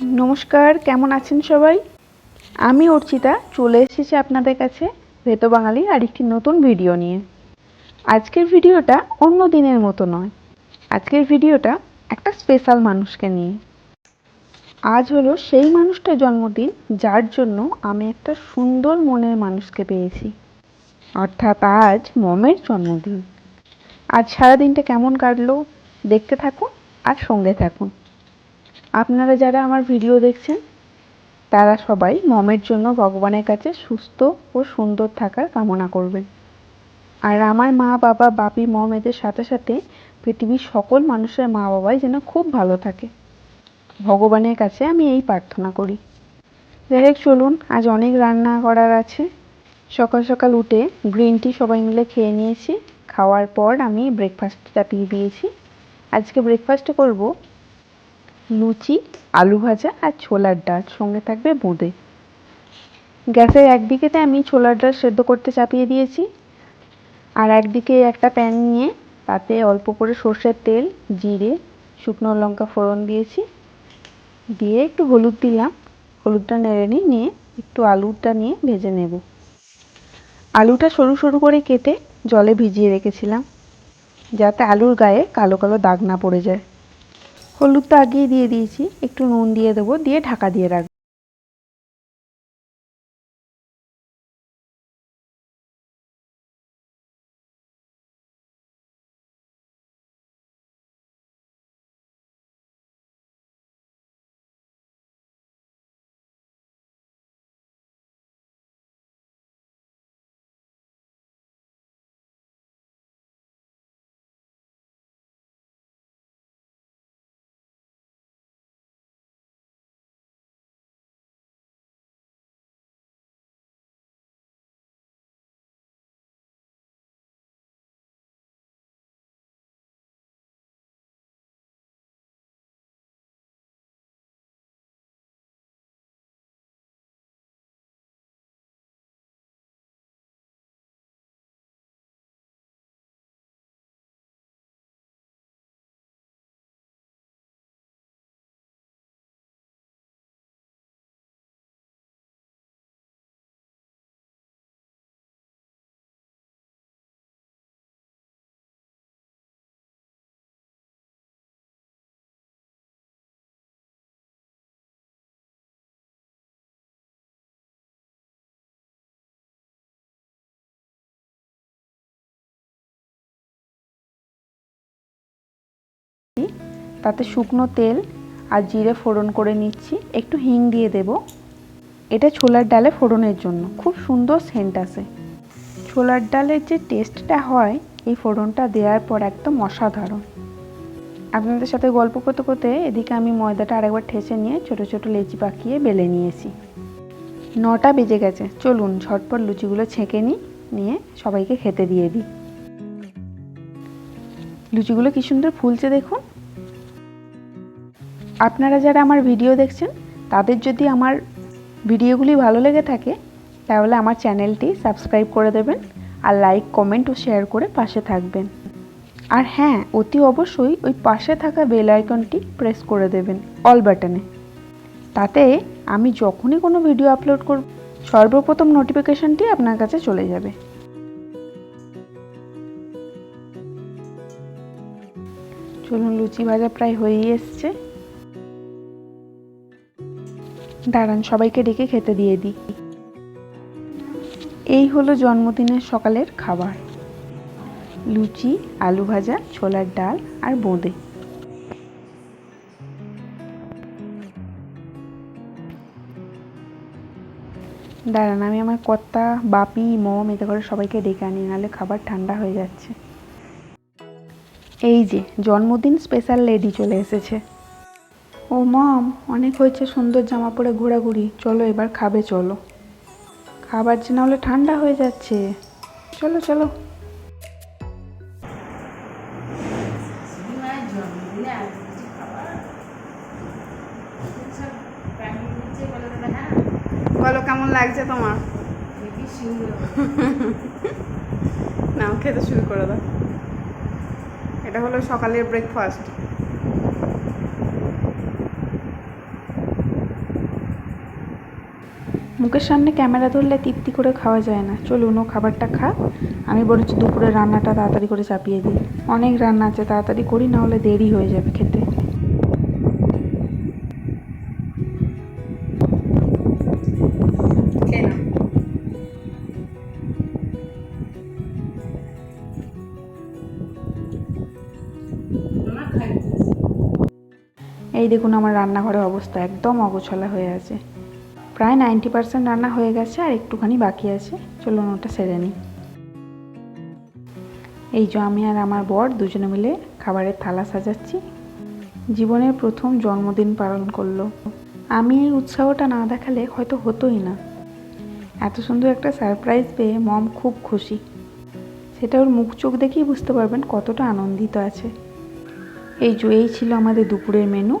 নমস্কার, কেমন আছেন সবাই? আমি অর্চিতা, চলে এসেছি আপনাদের কাছে ভেতো বাঙালির আরেকটি নতুন ভিডিও নিয়ে। আজকের ভিডিওটা অন্য দিনের মতো নয়। আজকের ভিডিওটা একটা স্পেশাল মানুষকে নিয়ে। আজ হলো সেই মানুষটার জন্মদিন, যার জন্য আমি একটা সুন্দর মনের মানুষকে পেয়েছি। অর্থাৎ আজ মমের জন্মদিন। আজ সারাদিনটা কেমন কাটলো, দেখতে থাকুন আর সঙ্গে থাকুন। আপনারা যারা আমার ভিডিও দেখছেন, তারা সবাই মমের জন্য ভগবানের কাছে সুস্থ ও সুন্দর থাকার কামনা করবেন। আর আমার মা, বাবা, বাপি, মম এদের সাথে সাথে পৃথিবীর সকল মানুষের মা, বাবাই যেন খুব ভালো থাকে। ভগবানের কাছে আমি এই প্রার্থনা করি। যাই হোক, চলুন, আজ অনেক রান্না করার আছে। সকাল সকাল উঠে গ্রিন টি সবাই মিলে খেয়ে নিয়েছি। খাওয়ার পর আমি ব্রেকফাস্ট চাপিয়ে দিয়েছি। আজকে ব্রেকফাস্টে করব লুচি, আলু ভাজা আর ছোলার ডাল সঙ্গে থাকবে বোঁদে। গ্যাসের একদিকেতে আমি ছোলার ডাল সেদ্ধ করতে চাপিয়ে দিয়েছি। আর একদিকে একটা প্যান নিয়ে তাতে অল্প করে সর্ষের তেল, জিরে, শুকনো লঙ্কা ফোড়ন দিয়েছি। দিয়ে একটু হলুদ দিলাম। হলুদটা নেড়ে নিয়ে একটু আলুটা নিয়ে ভেজে নেব। আলুটা সরু সরু করে কেটে জলে ভিজিয়ে রেখেছিলাম, যাতে আলুর গায়ে কালো কালো দাগ না পড়ে যায়। হলুদটা আগেই দিয়ে দিয়েছি একটু নুন দিয়ে দেবো দিয়ে ঢাকা দিয়ে রাখব। তাতে শুকনো তেল আর জিরে ফোড়ন করে নিচ্ছি। একটু হিং দিয়ে দেব। এটা ছোলার ডালে ফোড়নের জন্য। খুব সুন্দর সেন্ট আসে। ছোলার ডালের যে টেস্টটা হয়, এই ফোড়নটা দেওয়ার পর একদম অসাধারণ। আপনাদের সাথে গল্প করতে করতে এদিকে আমি ময়দাটা আরেকবার ঠেসে নিয়ে ছোট ছোট লেচি পাকিয়ে বেলে নিয়েছি। নটা বেজে গেছে। চলুন ঝটপট লুচিগুলো ছেঁকে নিই, নিয়ে সবাইকে খেতে দিয়ে দিই। লুচিগুলো কি সুন্দর ফুলছে দেখুন। আপনারা যারা আমার ভিডিও দেখছেন, তাদের যদি আমার ভিডিওগুলি ভালো লেগে থাকে, তাহলে আমার চ্যানেলটি সাবস্ক্রাইব করে দেবেন আর লাইক, কমেন্ট ও শেয়ার করে পাশে থাকবেন। আর হ্যাঁ অতি অবশ্যই ওই পাশে থাকা বেল আইকনটি প্রেস করে দেবেন, অল বাটনে। তাতে আমি যখনই কোনো ভিডিও আপলোড করব, সর্বপ্রথম নোটিফিকেশনটি আপনার কাছে চলে যাবে। চলুন, লুচি ভাজা প্রায় হয়েই এসছে। দাঁড়ান, সবাইকে ডেকে খেতে দিয়ে দিই। এই হলো জন্মদিনের সকালের খাবার। লুচি, আলু ভাজা, ছোলার ডাল আর বোঁদে। দাঁড়ান, আমি আমার কর্তা, বাপি, মম এতে করে সবাইকে ডেকে আনি, নাহলে খাবার ঠান্ডা হয়ে যাচ্ছে। এই যে, জন্মদিন স্পেশাল লেডি চলে এসেছে। ও মম অনেক হয়েছে সুন্দর জামা পরে ঘোরাঘুরি। চলো এবার খাবে চলো। খাবার যে না হলে ঠান্ডা হয়ে যাচ্ছে। চলো চলো। বলো কেমন লাগছে তোমার? না খেতে শুরু করে দাও। এটা হলো সকালের ব্রেকফাস্ট মুখের সামনে ক্যামেরা ধরলে তৃপ্তি করে খাওয়া যায় না। চলুন ও খাবারটা খা। আমি বলেছি দুপুরে রান্নাটা তাড়াতাড়ি করে চাপিয়ে দিই। অনেক রান্না আছে তাড়াতাড়ি করি না হলে দেরি হয়ে যাবে খেতে। এই দেখুন আমার রান্নাঘরের অবস্থা একদম অগোছলা হয়ে আছে। প্রায় নাইনটি পার্সেন্ট রান্না হয়ে গেছে আর একটুখানি বাকি আছে। চলুন ওটা সেরে নিই। এই যে আমি আর আমার বর দুজনে মিলে খাবারের থালা সাজাচ্ছি। জীবনের প্রথম জন্মদিন পালন করল। আমি এই উৎসাহটা না দেখালে হয়তো হতোই না। এত সুন্দর একটা সারপ্রাইজ পেয়ে মম খুব খুশি। সেটা ওর মুখ চোখ দেখেই বুঝতে পারবেন কতটা আনন্দিত আছে। এই যে, এই ছিল আমাদের দুপুরের মেনু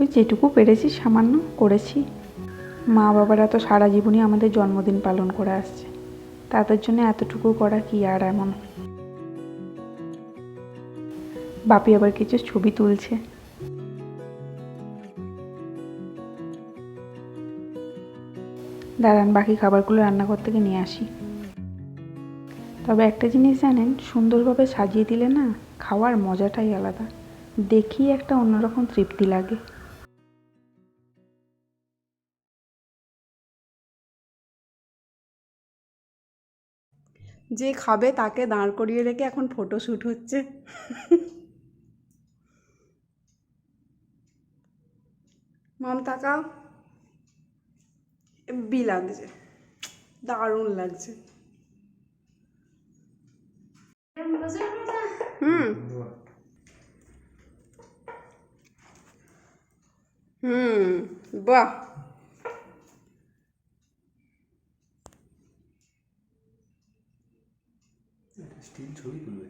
ওই যেটুকু পেরেছি সামান্য করেছি। মা বাবারা তো সারা জীবনই আমাদের জন্মদিন পালন করে আসছে। তাদের জন্য এতটুকু করা কি আর এমন? বাপি আবার কিছু ছবি তুলছে। দাঁড়ান, বাকি খাবারগুলো রান্নাঘর থেকে নিয়ে আসি। তবে একটা জিনিস জানেন, সুন্দরভাবে সাজিয়ে দিলে না খাওয়ার মজাটাই আলাদা। দেখি একটা অন্যরকম তৃপ্তি লাগে। যে খাবে তাকে দাঁড় করিয়ে রেখে এখন ফটো শ্যুট হচ্ছে। মাম তাকাও। বি লাগছে। দারুণ লাগছে। হুম। হুম, বাহ। স্টিল ছবি তুলবে।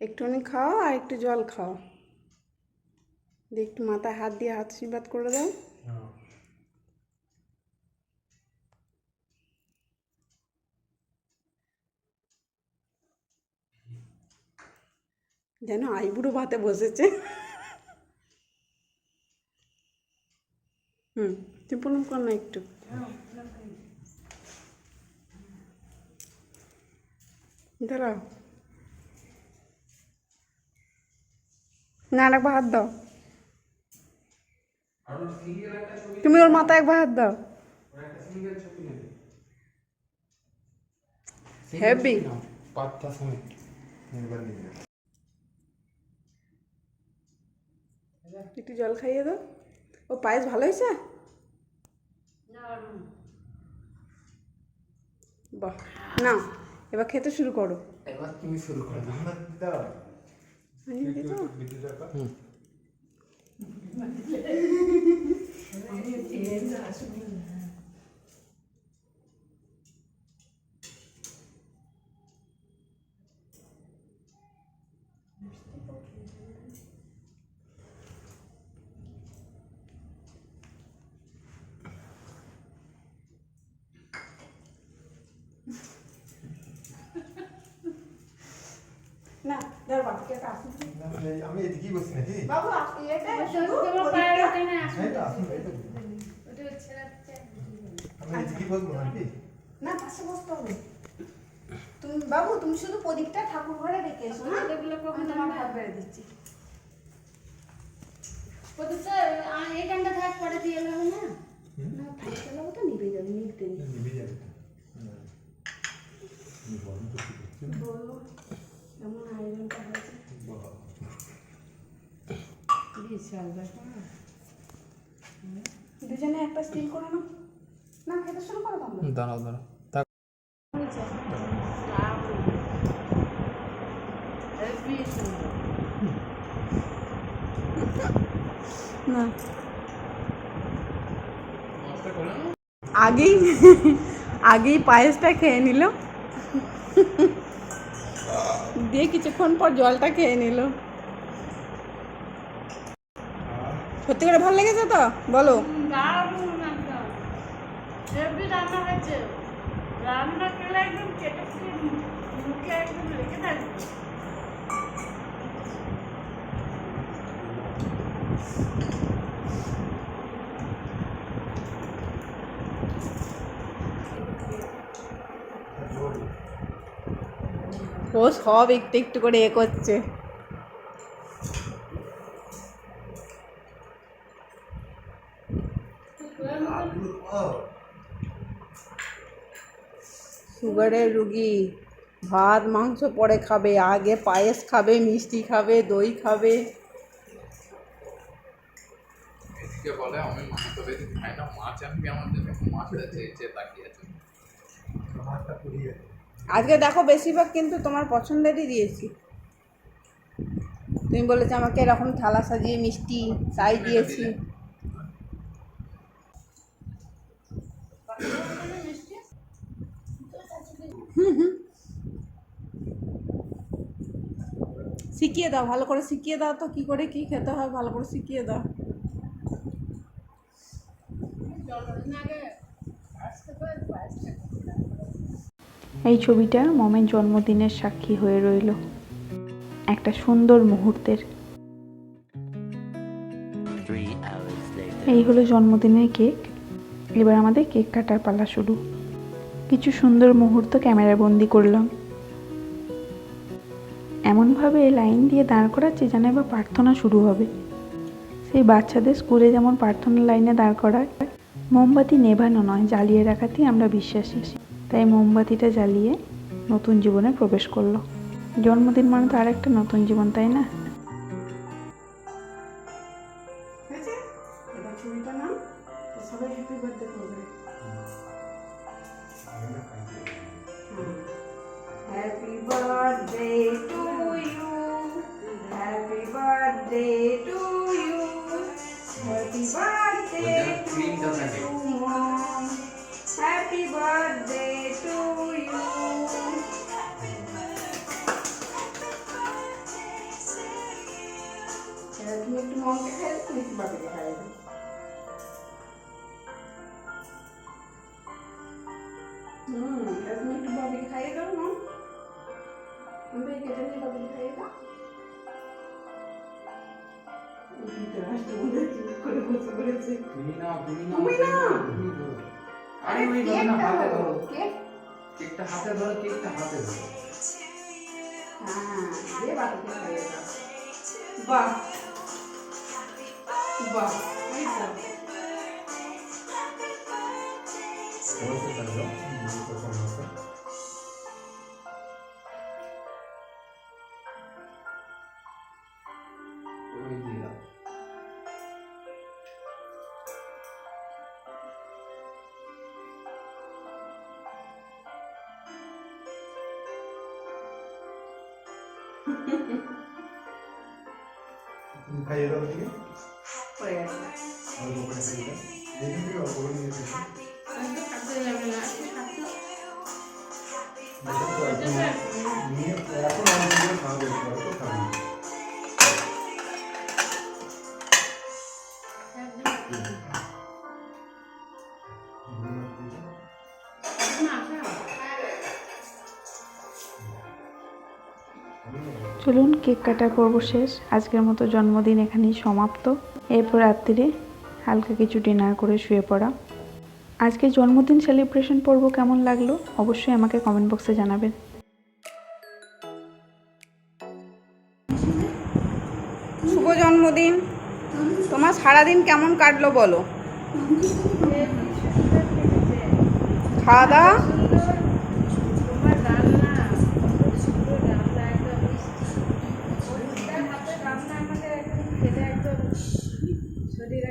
একটুখানি খাও আর একটু জল খাও। দিয়ে একটু মাথায় হাত দিয়ে হাত আশীর্বাদ করে দাও। যেন আইবুড়ো ভাতে বসেছে। হুম টিপুন কর না একটু। দাঁড়াও না একবার হাত দাও। তুমি ওর মাথায় একবার হাত দাও। হেভি পাঁচটা সময় একবার নিয়ে একটু জল খাইয়ে দাও। ও পায়েস ভালো হয়েছে? বাহ না এবার খেতে শুরু করো। এবার তুমি শুরু করো আমরা দাও আমি দিয়ে দাও? হুম না ধর বাপিকে একটা আসুন আমি এদিকেই বসি নাকি? বাবু এটা শুধু হ্যাঁ তো আসুন এই তো আমি এদিকেই বসবো নাকি? না পাশে বসতে হবে। তুমি বাবু তুমি শুধু প্রদীপটা ঠাকুর ঘরে রেখে এসো হ্যাঁ? আমি তোমার ভাত বেড়ে দিচ্ছি। এখানটা থাক পরে দিয়ে এলে হবে না? না থাক চালাবো তো নিভে যাবে নিভতে নি যাবে। হুম। এমন আয়োজনটা হয়েছে? বিশাল ব্যাপার দুজনে একটা স্টিল করে নাও। না খেতে শুরু করো তোমরা। দাঁড়াও দাঁড়াও। না। আগেই আগেই পায়েসটা খেয়ে নিল। দিয়ে কিছুক্ষণ পর জলটা খেয়ে নিল। সত্যি করে ভালো লেগেছে তো? বলো। রান্না হয়েছে। রান্না খেলে একদম কেটে মুখে একদম লেগে থাকবে। ও সব একটু একটু করে এ করছে। সুগারের রুগী ভাত মাংস পরে খাবে আগে পায়েস খাবে মিষ্টি খাবে দই খাবে। এদিকে বলে আমি মাছ তবে খাই না মাছ আনবি আমার জন্য মাছ আছে তাকিয়ে আছে। মাছটা পুড়িয়ে আজকে দেখো বেশিরভাগ কিন্তু তোমার পছন্দেরই দিয়েছি। তুমি বলেছ আমাকে এরকম থালা সাজিয়ে মিষ্টি তাই দিয়েছি। শিখিয়ে দাও, ভালো করে শিখিয়ে দাও তো, কি করে কি খেতে হয়, ভালো করে শিখিয়ে দাও। এই ছবিটা মমের জন্মদিনের সাক্ষী হয়ে রইল। একটা সুন্দর মুহূর্তের. এই হলো জন্মদিনের কেক। এবার আমাদের কেক কাটার পালা শুরু। কিছু সুন্দর মুহূর্ত ক্যামেরা বন্দি করলাম। এমনভাবে লাইন দিয়ে দাঁড় করাচ্ছে যেন এবার প্রার্থনা শুরু হবে। সেই বাচ্চাদের স্কুলে যেমন প্রার্থনা লাইনে দাঁড় করায় মোমবাতি নেভানো নয় জ্বালিয়ে রাখাতেই আমরা বিশ্বাসী। তাই মোমবাতিটা জ্বালিয়ে নতুন জীবনে প্রবেশ করল। জন্মদিন মানে তো আরেকটা নতুন জীবন তাই না? হয়েছে? এবার ছবিটা নাও সবাই হ্যাপি বার্থডে করবে। Happy birthday to you happy birthday মনকে খাই লিচু পাখিকে খাই খাইয়ে দাও। হ্যাঁ বাহ। 9번. 맛있어. 어색하죠? 어색하죠? 다 열어보시게? গেছে। চলুন কেক কাটার পর্ব শেষ। আজকের মতো জন্মদিন এখানেই সমাপ্ত। এরপর রাত্রিরে হালকা কিছু ডিনার করে শুয়ে পড়া। আজকে জন্মদিন সেলিব্রেশন পর্ব কেমন লাগল অবশ্যই আমাকে কমেন্ট বক্সে জানাবেন। শুভ জন্মদিন। তোমার সারাদিন কেমন কাটলো বলো? খাওয়া দাওয়া তোমার রান্না কত সুন্দর রান্না একদম মিষ্টি ওর হাতের রান্না আমাদের একদম খেতে একদম শরীর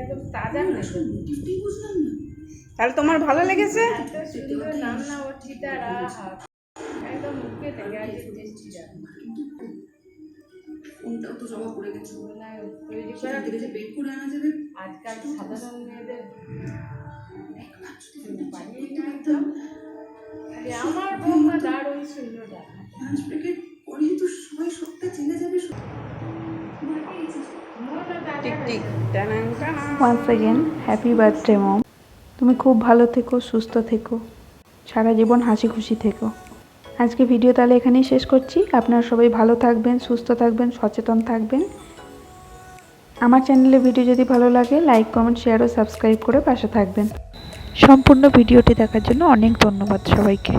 তাহলে তোমার ভালো লেগেছে? ওর একদম মুখে থেকে টেস্টি কোনটাও তো জমা পড়ে গেছে। না, তৈরি সেখান করা থেকে যে বের করে আনা যাবে? আজকাল সাধারণ মেয়েদের পারিই না একদম একদম। খালি আমার বৌমা দারুণ সুন্দর রান্না লাঞ্চ ব্রেকের পরেই তো সবাই সবটা জেনে যাবে টিক টিক টানাং। Once again happy birthday mom তুমি খুব ভালো থেকো, সুস্থ থেকো। সারা জীবন হাসি খুশি থেকো। আজকে ভিডিও তাহলে এখানেই শেষ করছি। আপনারা সবাই ভালো থাকবেন, সুস্থ থাকবেন, সচেতন থাকবেন। আমার চ্যানেলে ভিডিও যদি ভালো লাগে লাইক কমেন্ট শেয়ার ও সাবস্ক্রাইব করে পাশে থাকবেন। সম্পূর্ণ ভিডিওটি দেখার জন্য অনেক ধন্যবাদ সবাইকে।